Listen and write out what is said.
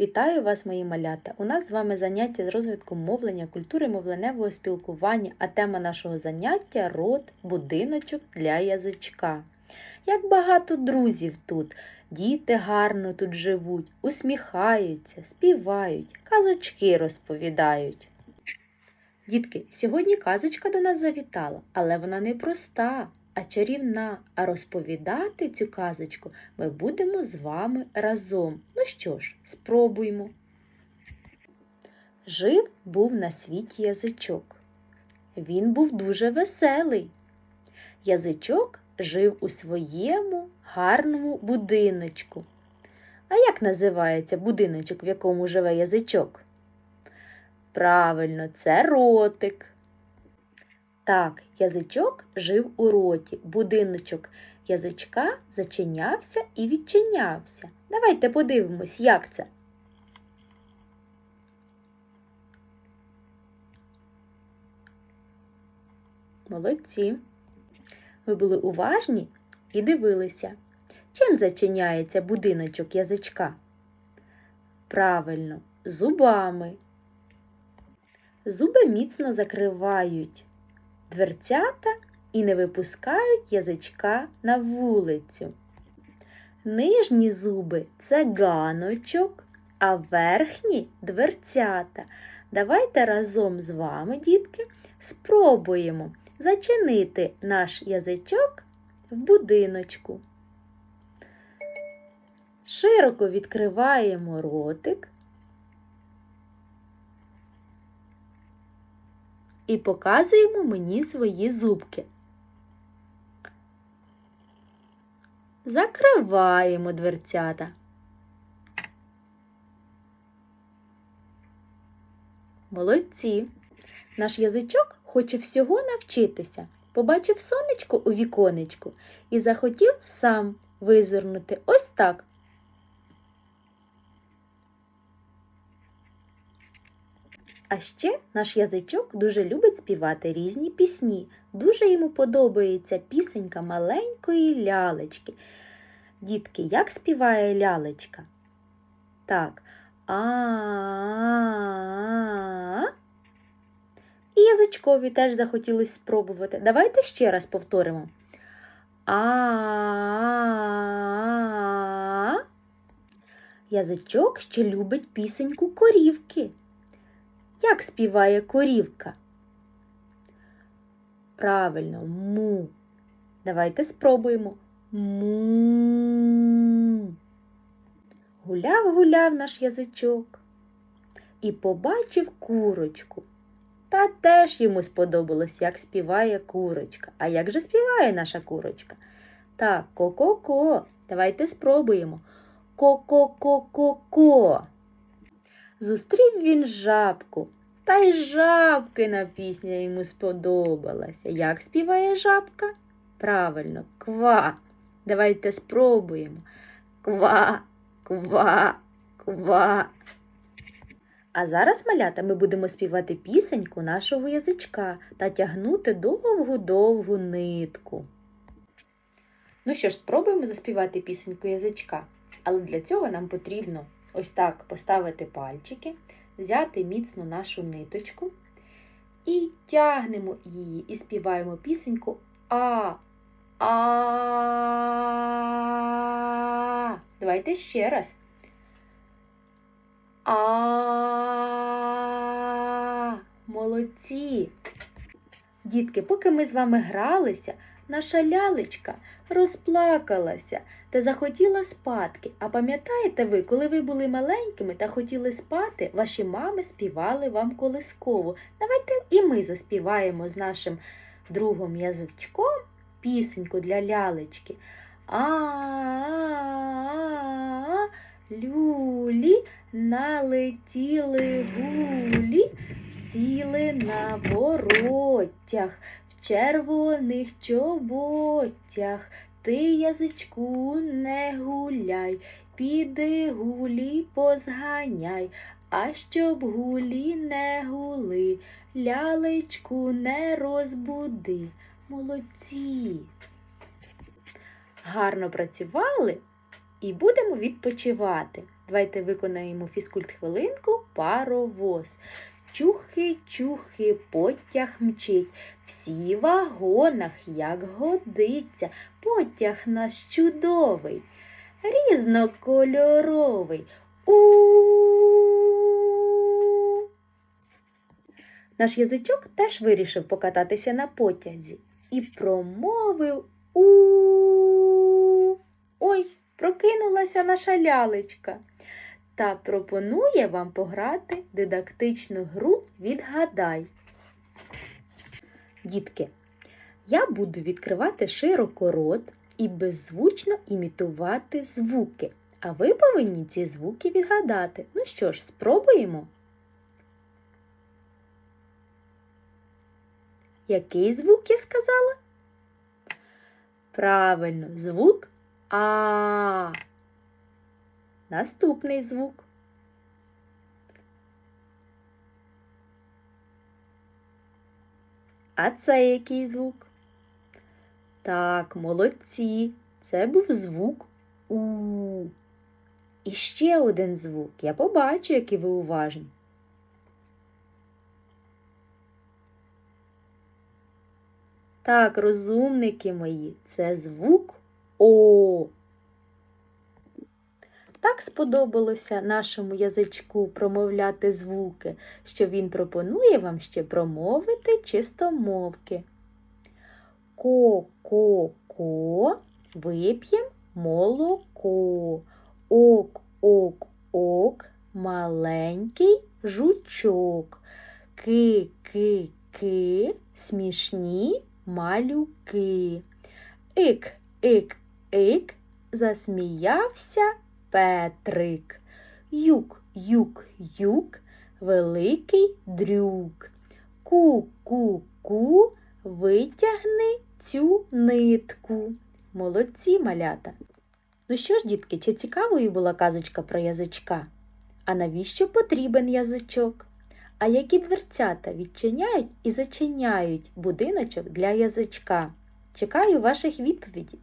Вітаю вас, мої малята! У нас з вами заняття з розвитку мовлення, культури мовленевого спілкування, а тема нашого заняття род, будиночок для язичка. Як багато друзів тут, діти гарно тут живуть, усміхаються, співають, казочки розповідають. Дітки, сьогодні казочка до нас завітала, але вона не проста, а чарівна. А розповідати цю казочку ми будемо з вами разом. Ну що ж, спробуймо. Жив був на світі язичок. Він був дуже веселий. Язичок жив у своєму гарному будиночку. А як називається будиночок, в якому живе язичок? Правильно, це ротик. Так, язичок жив у роті, будиночок язичка зачинявся і відчинявся. Давайте подивимось, як це. Молодці. Ви були уважні і дивилися, чим зачиняється будиночок язичка? Правильно, зубами. Зуби міцно закривають дверцята і не випускають язичка на вулицю. Нижні зуби це ганочок, а верхні дверцята. Давайте разом з вами, дітки, спробуємо зачинити наш язичок в будиночку. Широко відкриваємо ротик і показуємо мені свої зубки. Закриваємо дверцята. Молодці. Наш язичок хоче всього навчитися. Побачив сонечко у віконечку і захотів сам визирнути ось так. А ще наш язичок дуже любить співати різні пісні. Дуже йому подобається пісенька маленької лялечки. Дітки, як співає лялечка? Так. А. І язичкові теж захотілося спробувати. Давайте ще раз повторимо. А. Язичок ще любить пісеньку корівки. Як співає корівка? Правильно, му. Давайте спробуємо. Му. Гуляв, гуляв наш язичок і побачив курочку. Та теж йому сподобалось, як співає курочка. А як же співає наша курочка? Так, ко-ко-ко. Давайте спробуємо. Ко-ко-ко-ко-ко. Зустрів він жабку, та й жабкина пісня йому сподобалася. Як співає жабка? Правильно, ква. Давайте спробуємо. Ква, ква, ква. А зараз, малята, ми будемо співати пісеньку нашого язичка та тягнути довгу-довгу нитку. Ну що ж, спробуємо заспівати пісеньку язичка. Але для цього нам потрібно ось так поставити пальчики, взяти міцно нашу ниточку і тягнемо її і співаємо пісеньку А. А. Давайте ще раз. А. Молодці. Дітки, поки ми з вами гралися, наша лялечка розплакалася та захотіла спадки. А пам'ятаєте ви, коли ви були маленькими та хотіли спати, ваші мами співали вам колискову. Давайте і ми заспіваємо з нашим другом язичком пісеньку для лялечки. А-а-а, люлі налетіли гулі, сіли на воротях, червоних чоботях. Ти, язичку, не гуляй, піди гулі позганяй, а щоб гулі не гули, лялечку не розбуди. Молодці. Гарно працювали і будемо відпочивати. Давайте виконаємо фізкульт хвилинку паровоз. Чухи, чухи, потяг мчить, всі вагонах, як годиться, потяг наш чудовий, різнокольоровий. у Наш язичок теж вирішив покататися на потязі і промовив у. Ой, прокинулася наша лялечка та пропонує вам пограти дидактичну гру Відгадай. Дітки, я буду відкривати широко рот і беззвучно імітувати звуки. А ви повинні ці звуки відгадати. Ну що ж, спробуємо. Який звук я сказала? Правильно, звук А. Наступний звук. А це який звук? Так, молодці. Це був звук У. І ще один звук. Я побачу, які ви уважні. Так, розумники мої, це звук О. Так сподобалося нашому язичку промовляти звуки, що він пропонує вам ще промовити чистомовки. Ко-ко-ко, вип'єм молоко. Ок-ок-ок, маленький жучок. Ки-ки-ки, смішні малюки. Ик-ик-ик, засміявся Петрик. Юк, юк, юк, великий дрюк. Ку-ку-ку, витягни цю нитку. Молодці малята. Ну що ж, дітки, чи цікавою була казочка про язичка? А навіщо потрібен язичок? А які дверцята відчиняють і зачиняють будиночок для язичка? Чекаю ваших відповідей.